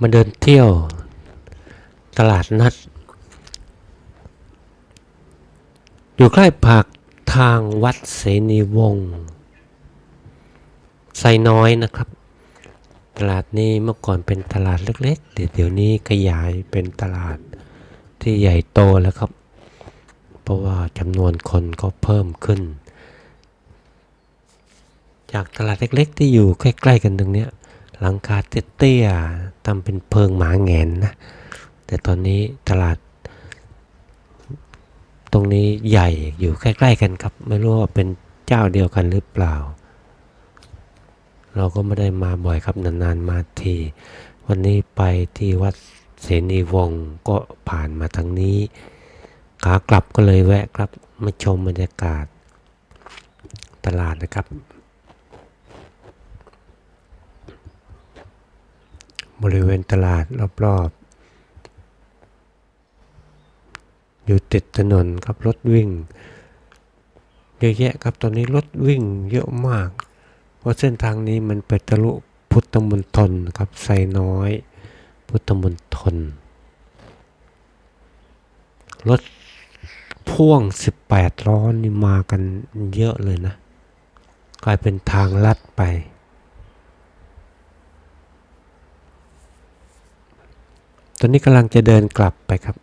มาเดินเที่ยวตลาดนัด อยู่ใกล้ปากทางวัดเสนีวงไซน้อยนะครับ ตลาดนี้เมื่อก่อนเป็นตลาดเล็กๆ เดี๋ยวนี้ขยายเป็นตลาดที่ใหญ่โตแล้วครับ เพราะว่าจำนวนคนก็เพิ่มขึ้น จากตลาดเล็กๆ ที่อยู่ใกล้ๆกันตรงเนี้ย หลังคาเตี้ยๆทำเป็นเพิงหมาแงนนะ แต่ตอนนี้ตลาด ตรงนี้ใหญ่อยู่ใกล้ ๆ กันครับ ไม่รู้ว่าเป็นเจ้าเดียวกันหรือเปล่า เราก็ไม่ได้มาบ่อยครับนานๆมาที วันนี้ไปที่วัดเสนีวงก็ผ่านมาทางนี้ ขากลับก็เลยแวะครับมาชมบรรยากาศตลาดนะครับ บริเวณตลาดรอบๆ อยู่ติดถนนครับรถวิ่ง เยอะแยะครับตอนนี้รถวิ่งเยอะมาก เพราะเส้นทางนี้มันไปทะลุพุทธมณฑลครับไซน้อย พุทธมณฑลรถพ่วง 18ล้อนี่มากันเยอะเลยนะ กลายเป็นทางลัดไป ตอนนี้กำลังจะเดินกลับไปครับ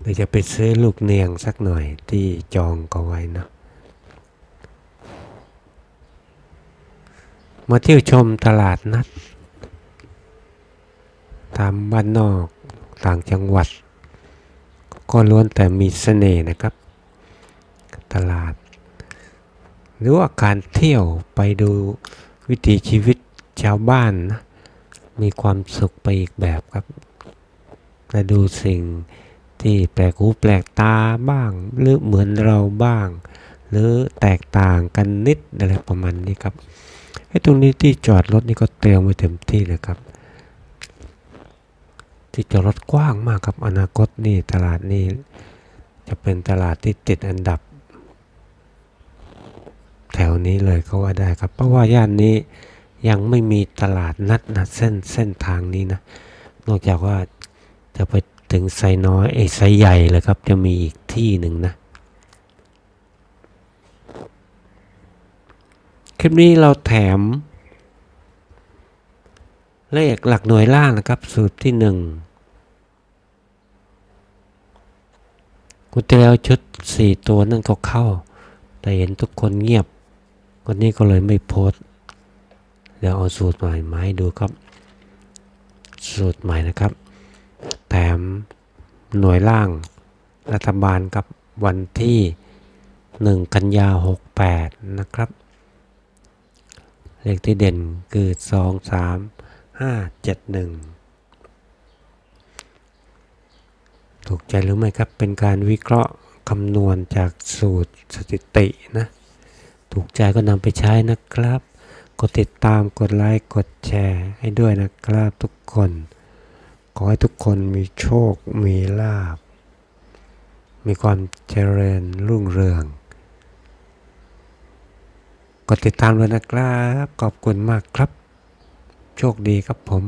เดี๋ยวจะไปซื้อลูกเนียงสักหน่อยที่จองก็ไว้นะมาเที่ยวชมตลาดนัด ตามบ้านนอกต่างจังหวัด ก็ล้วนแต่มีเสน่ห์นะครับ ตลาด หรือว่าการเที่ยวไปดูวิถีชีวิตชาวบ้านนะ มีความสุขไปอีกแบบครับและดูสิ่งที่แปลกหูแปลกตาบ้าง หรือเหมือนเราบ้าง หรือแตกต่างกันนิดอะไรประมาณนี้ครับไอ้ตรงนี้ที่จอดรถนี่ก็เตรียมไว้เต็มที่เลยครับ ที่จอดรถกว้างมากครับอนาคตนี่ตลาดนี้จะเป็นตลาดที่ติดอันดับ แถวนี้เลยก็ว่าได้ครับ เพราะว่าย่านนี้ ยังไม่มีตลาดนัดนะเส้นเส้นทางนี้นะ นอกจากว่าจะไปถึงไซน้อยไอ้ไซใหญ่เลยครับ จะมีอีกที่หนึ่งนะ คลิปนี้เราแถม เลขหลักหน่วยล่างนะครับ สูตรที่หนึ่งกุที่แล้วชุดสี่ตัวนั่นก็เข้า แต่เห็นทุกคนเงียบ วันนี้ก็เลยไม่โพสต์ เดี๋ยวเอาสูตรใหม่มาให้ดูครับ สูตรใหม่นะครับ แถมหน่วยล่างรัฐบาลครับวันที่ 1 กันยา 68 นะครับ เลขที่เด่นคือ 2 3 5 7 1 ถูกใจหรือไม่ครับ เป็นการวิเคราะห์คำนวณจากสูตรสถิตินะ ถูกใจก็นำไปใช้นะครับ ดติดตามกดไลค์กดแชร์ให้ด้วยนะครับทุกคน ขอให้ทุกคนมีโชคมีลาบ มีความเจริญรุ่งเรือง กดติดตามเลยนะครับ ขอบคุณมากครับ โชคดีครับผม